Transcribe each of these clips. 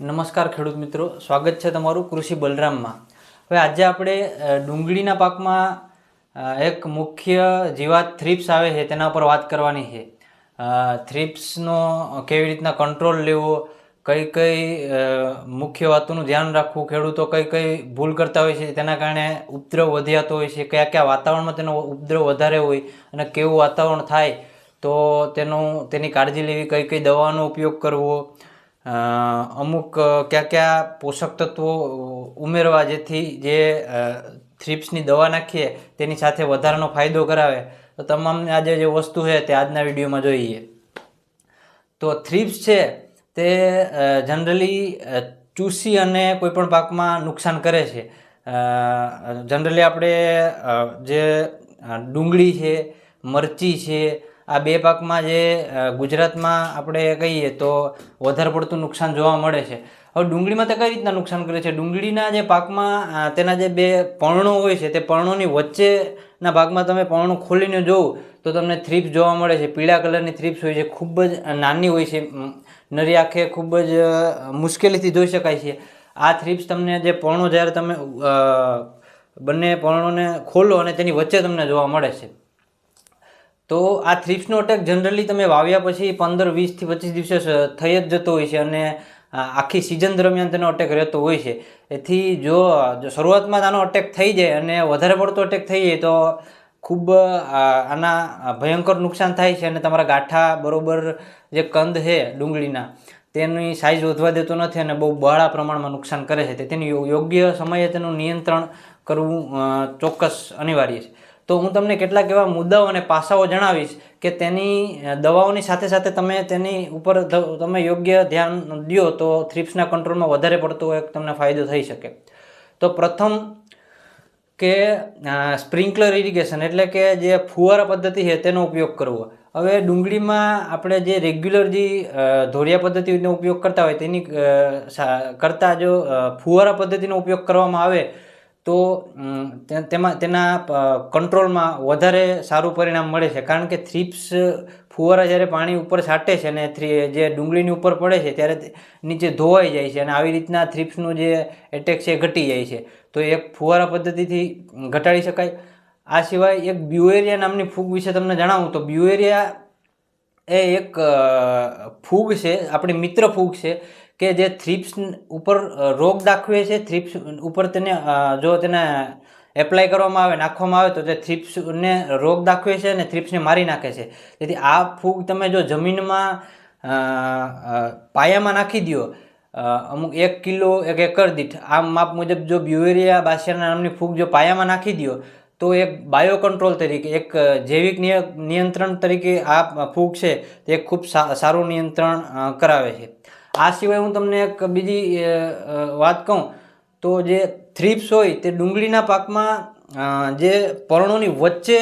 નમસ્કાર ખેડૂત મિત્રો, સ્વાગત છે તમારું કૃષિ બલરામમાં. હવે આજે આપણે ડુંગળીના પાકમાં એક મુખ્ય જીવાત થ્રિપ્સ આવે છે, તેના પર વાત કરવાની છે. થ્રિપ્સનો કેવી રીતના કંટ્રોલ લેવો, કઈ કઈ મુખ્ય વાતોનું ધ્યાન રાખવું, ખેડૂતો કઈ કઈ ભૂલ કરતા હોય છે, તેના કારણે ઉપદ્રવ વધ્યાતો હોય છે, કયા કયા વાતાવરણમાં તેનો ઉપદ્રવ વધારે હોય અને કેવું વાતાવરણ થાય, તો તેનું, તેની કાળજી લેવી, કઈ કઈ દવાનો ઉપયોગ કરવો અમુક કયા કયા પોષક તત્વો ઉમેરવા જેથી જે થ્રીપ્સની દવા નાખીએ તેની સાથે વધારાનો ફાયદો કરાવે. તો તમામને આજે જે વસ્તુ છે તે આજના વિડીયોમાં જોઈએ. તો થ્રીપ્સ છે તે જનરલી ચૂસી અને કોઈ પણ પાકમાં નુકસાન કરે છે. જનરલી આપણે જે ડુંગળી છે, મરચી છે આ બે પાકમાં જે ગુજરાતમાં આપણે કહીએ તો વધારે પડતું નુકસાન જોવા મળે છે. હવે ડુંગળીમાં તે કઈ રીતના નુકસાન કરે છે? ડુંગળીના જે પાકમાં તેના જે બે પર્ણો હોય છે, તે પર્ણોની વચ્ચેના ભાગમાં તમે પર્ણો ખોલીને જોવો, તો તમને થ્રીપ્સ જોવા મળે છે. પીળા કલરની થ્રીપ્સ હોય છે, ખૂબ જ નાની હોય છે. નરી આંખે ખૂબ જ મુશ્કેલીથી જોઈ શકાય છે. આ થ્રીપ્સ તમને જે પર્ણો જ્યારે તમે બંને પર્ણોને ખોલો અને તેની વચ્ચે તમને જોવા મળે છે. તો આ થ્રીપ્સનો અટેક જનરલી તમે વાવ્યા પછી પંદર વીસથી પચીસ દિવસે થઈ જ જતો હોય છે અને આખી સિઝન દરમિયાન તેનો અટેક રહેતો હોય છે. એથી જો શરૂઆતમાં આનો અટેક થઈ જાય અને વધારે પડતો અટેક થઈ જાય તો ખૂબ આના ભયંકર નુકસાન થાય છે અને તમારા ગાંઠા બરોબર જે કંદ છે ડુંગળીના, તેની સાઇઝ વધવા દેતો નથી અને બહુ બહોળા પ્રમાણમાં નુકસાન કરે છે. તેની યોગ્ય સમયે તેનું નિયંત્રણ કરવું ચોક્કસ અનિવાર્ય છે. તો હું તમને કેટલાક એવા મુદ્દાઓ અને પાસાઓ જણાવીશ કે તેની દવાઓની સાથે સાથે તમે તેની ઉપર તમે યોગ્ય ધ્યાન દો તો થ્રિપ્સના કંટ્રોલમાં વધારે પડતો એક તમને ફાયદો થઈ શકે. તો પ્રથમ કે સ્પ્રિંકલર ઇરિગેશન એટલે કે જે ફુવારા પદ્ધતિ છે તેનો ઉપયોગ કરવો. હવે ડુંગળીમાં આપણે જે રેગ્યુલર જે ધોળિયા પદ્ધતિનો ઉપયોગ કરતા હોય તેની કરતાં જો ફુવારા પદ્ધતિનો ઉપયોગ કરવામાં આવે તો તેમાં, તેના કંટ્રોલમાં વધારે સારું પરિણામ મળે છે. કારણ કે થ્રિપ્સ ફુવારા જ્યારે પાણી ઉપર છાંટે છે અને થ્રી જે ડુંગળીની ઉપર પડે છે ત્યારે નીચે ધોવાઈ જાય છે અને આવી રીતના થ્રિપ્સનું જે એટેક છે એ ઘટી જાય છે. તો એક ફુવારા પદ્ધતિથી ઘટાડી શકાય. આ સિવાય એક બ્યુએરિયા નામની ફૂગ વિશે તમને જણાવું તો બ્યુએરિયા એ એક ફૂગ છે, આપણી મિત્ર ફૂગ છે. કે જે થ્રિપ્સ ઉપર રોગ દાખવે છે થ્રિપ્સ ઉપર તેને જો તેને એપ્લાય કરવામાં આવે, નાખવામાં આવે, તો તે થ્રિપ્સને રોગ દાખવે છે અને થ્રિપ્સને મારી નાખે છે. તેથી આ ફૂગ તમે જો જમીનમાં પાયામાં નાખી દો અમુક એક કિલો, એક એકર દીઠ, આ માપ મુજબ જો બ્યુએરિયા બાસિયાના નામની ફૂગ જો પાયામાં નાખી દો તો એક બાયો કંટ્રોલ તરીકે, એક જૈવિક નિય- નિયંત્રણ તરીકે આ ફૂગ છે, તે ખૂબ સારું નિયંત્રણ કરાવે છે. આ સિવાય હું તમને એક બીજી વાત કહું. તો જે થ્રિપ્સ હોય તે ડુંગળીના પાકમાં જે પર્ણોની વચ્ચે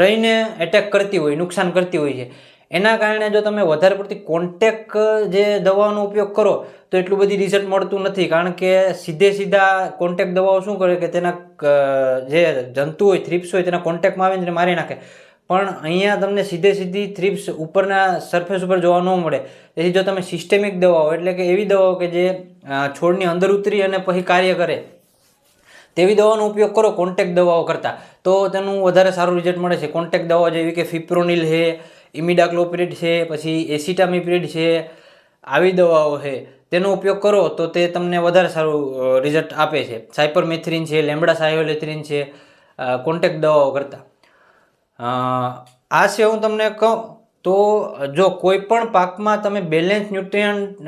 રહીને એટેક કરતી હોય, નુકસાન કરતી હોય છે. એના કારણે જો તમે વધારે પડતી કોન્ટેક જે દવાનો ઉપયોગ કરો, તો એટલું બધી રિઝલ્ટ મળતું નથી. કારણ કે સીધે સીધા કોન્ટેક દવાઓ શું કરે કે તેના જે જંતુ હોય, થ્રિપ્સ હોય, તેના કોન્ટેકમાં આવીને મારી નાખે. પણ અહીંયા તમને સીધે સીધી થ્રીપ્સ ઉપરના સરફેસ ઉપર જોવા ન મળે. તેથી જો તમે સિસ્ટેમિક દવાઓ, એટલે કે એવી દવાઓ કે જે છોડની અંદર ઉતરી અને પછી કાર્ય કરે, તેવી દવાનો ઉપયોગ કરો કોન્ટેક દવાઓ કરતાં. તો તેનું વધારે સારું રિઝલ્ટ મળે છે. કોન્ટેક દવાઓ જેવી કે ફિપ્રોનિલ છે ઇમિડાક્લોપ્રિડ છે, પછી એસિટામિપ્રિડ છે, આવી દવાઓ છે, તેનો ઉપયોગ કરો, તો તે તમને વધારે સારું રિઝલ્ટ આપે છે. સાયપરમેથ્રિન છે, લેમ્બડા સાયોલેથ્રિન છે કોન્ટેક્ટ દવાઓ કરતાં. આ સિવાય હું તમને કહું, તો જો કોઈ પણ પાકમાં તમે બેલેન્સ ન્યુટ્રિયન્ટ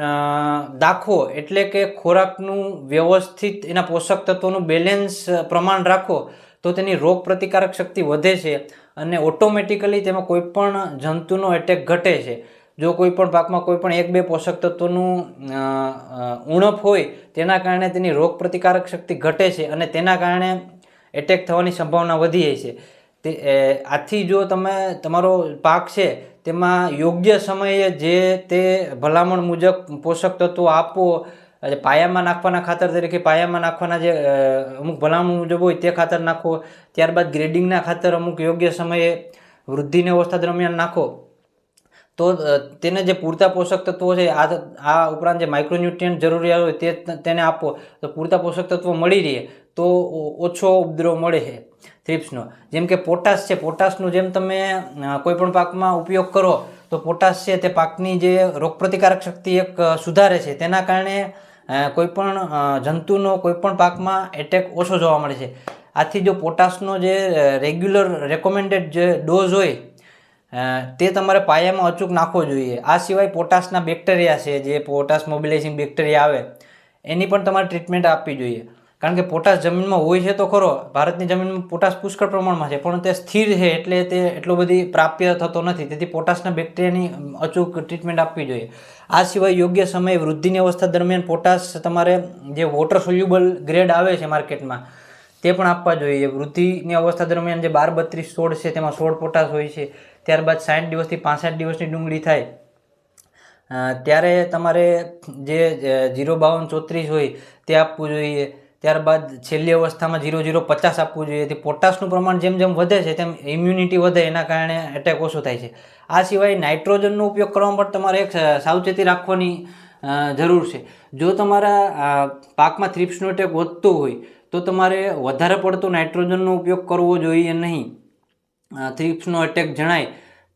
દાખવો એટલે કે ખોરાકનું વ્યવસ્થિત એના પોષક તત્વોનું બેલેન્સ પ્રમાણ રાખો, તો તેની રોગ પ્રતિકારક શક્તિ વધે છે અને ઓટોમેટિકલી તેમાં કોઈ પણ જંતુનો એટેક ઘટે છે. જો કોઈ પણ પાકમાં કોઈ પણ એક બે પોષક તત્વોનું ઉણપ હોય, તેના કારણે તેની રોગ પ્રતિકારક શક્તિ ઘટે છે અને તેના કારણે એટેક થવાની સંભાવના વધી જાય છે. તે આથી જો તમે, તમારો પાક છે, તેમાં યોગ્ય સમયે જે તે ભલામણ મુજબ પોષક તત્વો આપો પાયામાં નાખવાના ખાતર તરીકે પાયામાં નાખવાના જે અમુક ભલામણ મુજબ હોય તે ખાતર નાખો, ત્યારબાદ ગ્રેડિંગના ખાતર અમુક યોગ્ય સમયે વૃદ્ધિની અવસ્થા દરમિયાન નાખો. તો તેને જે પૂરતા પોષક તત્વો છે, આ આ ઉપરાંત જે માઇક્રોન્યુટ્રિયન્ટ જરૂરિયાત હોય તે, તેને આપો. તો પૂરતા પોષક તત્વો મળી રહે, તો ઓછો ઉપદ્રવ મળે છે. થ્રિપ્સનો જેમ કે પોટાશ છે પોટાશનું જેમ તમે કોઈપણ કોઈ પણ પાકમાં ઉપયોગ કરો તો પોટાશ છે તે પાકની જે રોગપ્રતિકારક શક્તિ એક સુધારે છે. તેના કારણે અ, કોઈ પણ અ, જંતુનો કોઈપણ પાકમાં એટેક ઓછો જોવા મળે છે. આથી જો પોટાશનો જે રેગ્યુલર રેકોમેન્ડેડ જે ડોઝ હોય તે તમારે પાયામાં અચૂક નાખવો જોઈએ. આ સિવાય પોટાશના બેક્ટેરિયા છે જે પોટાશ મોબિલાઇઝિંગ બેક્ટેરિયા આવે એની પણ તમારે ટ્રીટમેન્ટ આપવી જોઈએ. કારણ કે પોટાશ જમીનમાં હોય છે તો ખરો, ભારતની જમીનમાં પોટાશ પુષ્કળ પ્રમાણમાં છે, પણ તે સ્થિર છે એટલે તે એટલો બધી પ્રાપ્ય થતો નથી. તેથી પોટાશના બેક્ટેરિયાની અચૂક ટ્રીટમેન્ટ આપવી જોઈએ. આ સિવાય યોગ્ય સમયે વૃદ્ધિની અવસ્થા દરમિયાન પોટાશ તમારે જે વોટર સોલ્યુબલ ગ્રેડ આવે છે માર્કેટમાં, તે પણ આપવા જોઈએ. વૃદ્ધિની અવસ્થા દરમિયાન જે બાર બત્રીસ સોળ છે, તેમાં સોળ પોટાશ હોય છે, ત્યારબાદ સાઠ દિવસથી પાસઠ દિવસની ડુંગળી થાય. ત્યારે તમારે જે જીરો બાવન ચોત્રીસ હોય, તે આપવું જોઈએ. ત્યારબાદ છેલ્લી અવસ્થામાં ઝીરો ઝીરો પચાસ આપવું જોઈએ. તેથી પોટાશનું પ્રમાણ જેમ જેમ વધે છે, તેમ ઇમ્યુનિટી વધે, એના કારણે એટેક ઓછો થાય છે. આ સિવાય નાઇટ્રોજનનો ઉપયોગ કરવા પણ તમારે એક સાવચેતી રાખવાની જરૂર છે. જો તમારા પાકમાં થ્રિપ્સનો એટેક વધતો હોય, તો તમારે વધારે પડતો નાઇટ્રોજનનો ઉપયોગ કરવો જોઈએ નહીં. થ્રિપ્સનો એટેક જણાય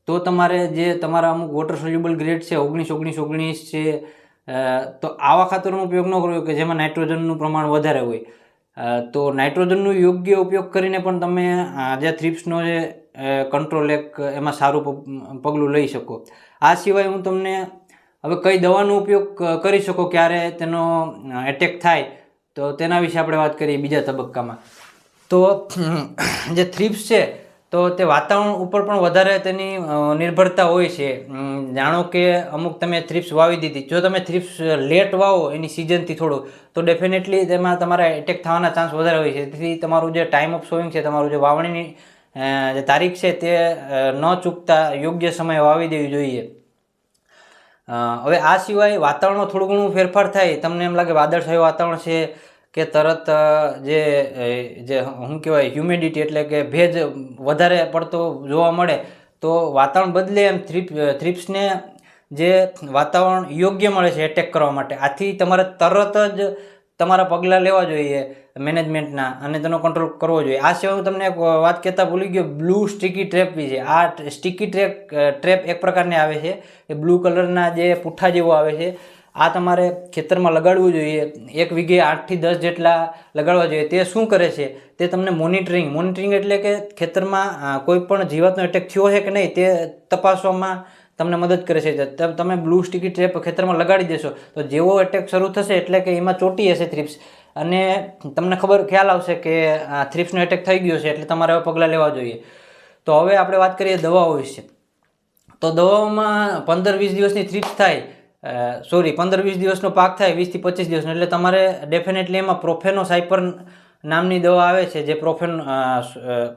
તો તમારે જે તમારા અમુક વોટર સોલ્યુબલ ગ્રેડ છે, ઓગણીસ ઓગણીસ ઓગણીસ છે તો આવા ખાતરનો ઉપયોગ ન કરવો કે જેમાં નાઇટ્રોજનનું પ્રમાણ વધારે હોય. તો નાઇટ્રોજનનો યોગ્ય ઉપયોગ કરીને પણ તમે જે થ્રિપ્સનો જે કંટ્રોલ એક એમાં સારું પગલું લઈ શકો. આ સિવાય હું તમને હવે કઈ દવાનો ઉપયોગ કરી શકો ક્યારે તેનો એટેક થાય, તો તેના વિશે આપણે વાત કરીએ બીજા તબક્કામાં. તો જે થ્રિપ્સ છે તો તે વાતાવરણ ઉપર પણ વધારે તેની નિર્ભરતા હોય છે. જાણો કે અમુક તમે થ્રિપ્સ વાવી દીધી. જો તમે થ્રિપ્સ લેટ વાવો એની સિઝનથી થોડું, તો ડેફિનેટલી તેમાં તમારા એટેક થવાના ચાન્સ વધારે હોય છે. તેથી તમારું જે ટાઈમ ઓફ સોઈંગ છે, તમારું જે વાવણીની જે તારીખ છે તે ન ચૂકતા યોગ્ય સમયે વાવી દેવી જોઈએ. હવે આ સિવાય વાતાવરણમાં થોડું ઘણું ફેરફાર થાય. તમને એમ લાગે વાદળછાયું વાતાવરણ છે કે તરત જે જે શું કહેવાય હ્યુમિડિટી એટલે કે ભેજ વધારે પડતો જોવા મળે, તો વાતાવરણ બદલે એમ થ્રીપ થ્રીપ્સને જે વાતાવરણ યોગ્ય મળે છે એટેક કરવા માટે. આથી તમારે તરત જ તમારા પગલાં લેવા જોઈએ મેનેજમેન્ટના અને તેનો કંટ્રોલ કરવો જોઈએ. આ સિવાય હું તમને એક વાત કહેતા ભૂલી ગયો બ્લુ સ્ટીકી ટ્રેપ વિશે આ સ્ટીકી ટ્રેપ ટ્રેપ એક પ્રકારની આવે છે. એ બ્લુ કલરના જે પુઠ્ઠા જેવો આવે છે. આ તમારે ખેતરમાં લગાડવું જોઈએ. એક વીઘે આઠથી દસ જેટલા લગાડવા જોઈએ. તે શું કરે છે? તે તમને મોનિટરિંગ મોનિટરિંગ એટલે કે ખેતરમાં કોઈપણ કોઈ પણ જીવાતનો એટેક થયો છે કે નહીં, તે તપાસવામાં તમને મદદ કરે છે. તમે બ્લુ સ્ટીકી ટ્રેપ ખેતરમાં લગાડી દેશો. તો જેવો એટેક શરૂ થશે એટલે કે એમાં ચોટી હશે થ્રિપ્સ અને તમને ખબર, ખ્યાલ આવશે કે આ થ્રિપ્સનો એટેક થઈ ગયો છે એટલે તમારે હવે પગલાં લેવા જોઈએ. તો હવે આપણે વાત કરીએ દવાઓ વિશે. તો દવાઓમાં પંદર વીસ દિવસની થ્રીપ્સ થાય. સોરી પંદર વીસ દિવસનો પાક થાય વીસથી પચીસ દિવસનો. એટલે તમારે ડેફિનેટલી એમાં પ્રોફેનો સાયપર નામની દવા આવે છે, જે પ્રોફેન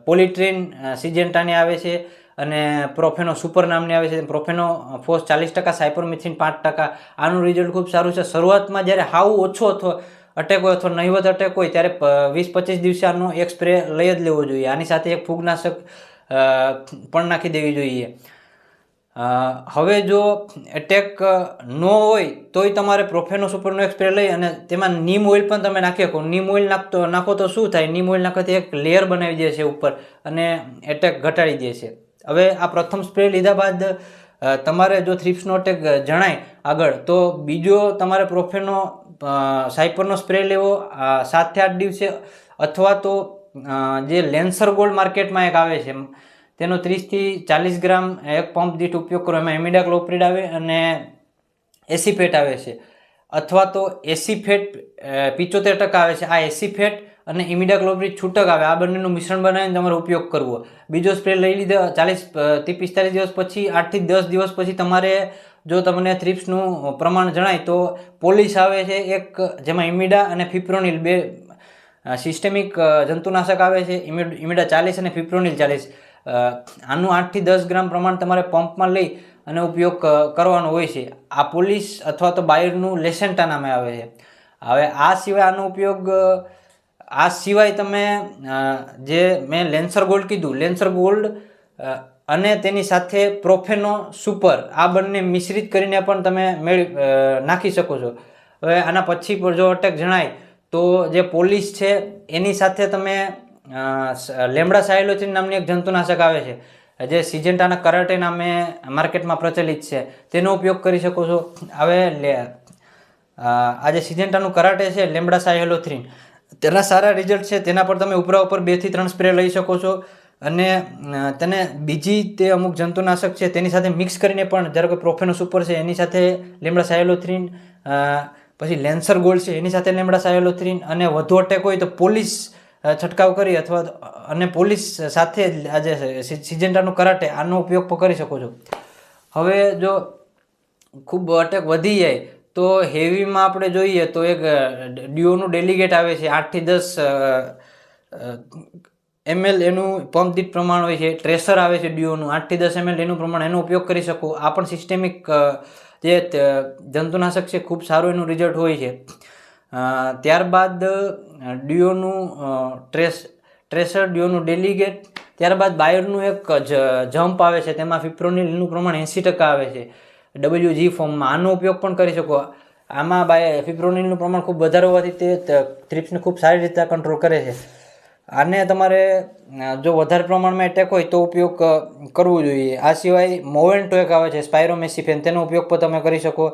પોલિટ્રીન સિજેન્ટાની આવે છે અને પ્રોફેનો સુપર નામની આવે છે. પ્રોફેનો ફોસ ચાલીસ ટકા સાયપરમિથિન પાંચ ટકા. આનું રિઝલ્ટ ખૂબ સારું છે. શરૂઆતમાં જ્યારે હાવ ઓછો અથવા અટેક હોય અથવા નહિવત અટેક હોય, ત્યારે વીસ પચીસ દિવસે આનો એક સ્પ્રે લઈ જ લેવો જોઈએ. આની સાથે એક ફૂગનાશક પણ નાખી દેવી જોઈએ. હવે જો એટેક ન હોય, તોય તમારે પ્રોફેનો સુપરનો એક સ્પ્રે લઈ અને તેમાં નીમ ઓઇલ પણ તમે નાખી શકો. નીમ ઓઇલ નાખતો, નાખો તો શું થાય? નીમ ઓઇલ નાખવાથી એક લેયર બનાવી દે છે ઉપર અને એટેક ઘટાડી દે છે. હવે આ પ્રથમ સ્પ્રે લીધા બાદ તમારે જો થ્રિપ્સનો અટેક જણાય આગળ, તો બીજો તમારે પ્રોફેનો સાયપરનો સ્પ્રે લેવો સાતથી આઠ દિવસે, અથવા તો જે લેન્સર ગોલ્ડ માર્કેટમાં એક આવે છે. તેનો ત્રીસથી ચાલીસ ગ્રામ એક પંપ દીઠ ઉપયોગ કરો. એમાં એમિડાક્લોપ્રિડ આવે અને એસીફેટ આવે છે. અથવા તો એસીફેટ પિચોતેર ટકા આવે છે. આ એસીફેટ અને ઇમિડાક્લોપ્રિડ છૂટક આવે. આ બંનેનું મિશ્રણ બનાવીને તમારે ઉપયોગ કરવો. બીજો સ્પ્રે લઈ લીધો ચાલીસથી પિસ્તાલીસ દિવસ પછી, આઠથી દસ દિવસ પછી તમારે જો તમને થ્રિપ્સનું પ્રમાણ જણાય તો પોલીસ આવે છે એક, જેમાં ઇમિડા અને ફિપ્રોનિલ બે સિસ્ટેમિક જંતુનાશક આવે છે. ઇમિડા ચાલીસ અને ફિપ્રોનિલ ચાલીસ. આનું આઠથી દસ ગ્રામ પ્રમાણ તમારે પંપમાં લઈ અને ઉપયોગ કરવાનો હોય છે. આ પોલીસ અથવા તો બાયરનું લેસેન્ટા નામે આવે છે. હવે આ સિવાય આનો ઉપયોગ આ સિવાય તમે જે મેં લેન્સર ગોલ્ડ કીધું, લેન્સર ગોલ્ડ અને તેની સાથે પ્રોફેનો સુપર, આ બંને મિશ્રિત કરીને પણ તમે મેળવી નાખી શકો છો. હવે આના પછી પર જો અટેક જણાય, તો જે પોલીસ છે, એની સાથે તમે લેમડા સાયલોચિન નામની એક જંતુનાશક આવે છે. જે સિજેન્ટાના કરાટે નામે માર્કેટમાં પ્રચલિત છે. તેનો ઉપયોગ કરી શકો છો. હવે આ જે સિજેન્ટાનું કરાટે છે, લેમડા સાયલોથ્રીન, તેના સારા રિઝલ્ટ છે. તેના પર તમે ઉપરા ઉપર બેથી ત્રણ સ્પ્રે લઈ શકો છો. અને તેને બીજી તે અમુક જંતુનાશક છે, તેની સાથે મિક્સ કરીને પણ જ્યારે કોઈ પ્રોફેનો સુપર છે, એની સાથે લેમડા સાયલોથ્રીન પછી લેન્સર ગોલ્ડ છે, એની સાથે લેમડા સાયલોથ્રીન અને વધુ અટેક હોય તો પોલીસ છંટકાવ કરી અથવા અને પોલીસ સાથે જ આ સિજેન્ટાનું કરાટે, આનો ઉપયોગ કરી શકો છો. હવે જો ખૂબ અટેક વધી જાય, તો હેવીમાં આપણે જોઈએ તો એક ડ્યુઓનું ડેલિગેટ આવે છે, આઠથી દસ એમએલ એનું પંપ દીઠ પ્રમાણ હોય છે, ટ્રેસર આવે છે ડ્યુઓનું આઠથી દસ એમએલ એનું પ્રમાણ એનો ઉપયોગ કરી શકો. આ પણ સિસ્ટેમિક જે જંતુનાશક છે, ખૂબ સારું એનું રિઝલ્ટ હોય છે. ત્યારબાદ ડ્યુઓનું ટ્રેસ, ટ્રેસર ડ્યુઓનું ડેલિગેટ, ત્યારબાદ બાયરનું એક જમ્પ આવે છે, તેમાં ફિપ્રોનિલનું પ્રમાણ એંસી ટકા આવે છે. ડબલ્યુ જી ફોર્મમાં આનો ઉપયોગ પણ કરી શકો. આમાં બાય, ફિપ્રોનિલનું પ્રમાણ ખૂબ વધારે હોવાથી તે થ્રિપ્સને ખૂબ સારી રીતે કંટ્રોલ કરે છે. આને તમારે જો વધારે પ્રમાણમાં એટેક હોય તો ઉપયોગ કરવો જોઈએ. આ સિવાય મોવેન્ટો એક આવે છે, સ્પાયરોમેસિફેન, તેનો ઉપયોગ પણ તમે કરી શકો.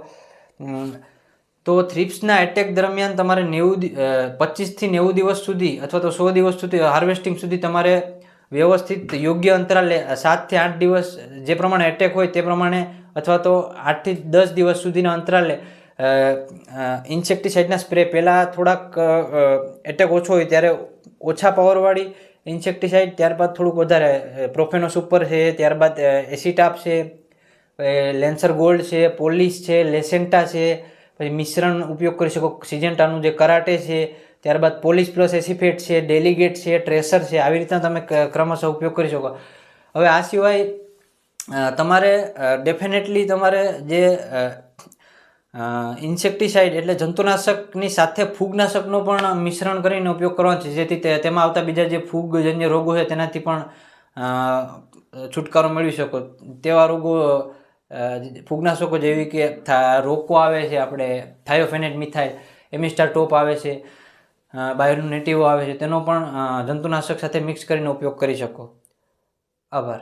તો થ્રિપ્સના એટેક દરમિયાન તમારે નેવું પચીસથી નેવું દિવસ સુધી અથવા તો સો દિવસ સુધી હાર્વેસ્ટિંગ સુધી તમારે વ્યવસ્થિત યોગ્ય અંતરાલે સાતથી આઠ દિવસ જે પ્રમાણે એટેક હોય તે પ્રમાણે અથવા તો આઠથી દસ દિવસ સુધીના અંતરાલે ઇન્સેક્ટિસાઇડના સ્પ્રે પહેલાં થોડાક એટેક ઓછો હોય ત્યારે ઓછા પાવરવાળી ઇન્સેક્ટિસાઇડ ત્યારબાદ થોડુંક વધારે પ્રોફેનો સુપર છે, ત્યારબાદ એસિટાપ છે લેન્સર ગોલ્ડ છે પોલીસ છે લેસેન્ટા છે પછી મિશ્રણ ઉપયોગ કરી શકો. સિજન્ટાનું જે કરાટે છે, ત્યારબાદ પોલીસ પ્લસ એસિફેટ છે ડેલિગેટ છે ટ્રેસર છે, આવી રીતના તમે ક્રમશઃ ઉપયોગ કરી શકો. હવે આ સિવાય તમારે ડેફિનેટલી તમારે જે ઇન્સેક્ટિસાઇડ એટલે જંતુનાશકની સાથે ફૂગનાશકનો પણ મિશ્રણ કરીને ઉપયોગ કરવાનો છે. જેથી તેમાં આવતા બીજા જે ફૂગજન્ય રોગો છે, તેનાથી પણ છુટકારો મેળવી શકો. તેવા રોગો ફૂગનાશકો જેવી કે રોકો આવે છે આપણે, થાયોફેનેટ મિથાઇલ એમિસ્ટાર ટોપ આવે છે. બાયોનેટિવો નેટિવો આવે છે. તેનો પણ જંતુનાશક સાથે મિક્સ કરીને ઉપયોગ કરી શકો. આભાર.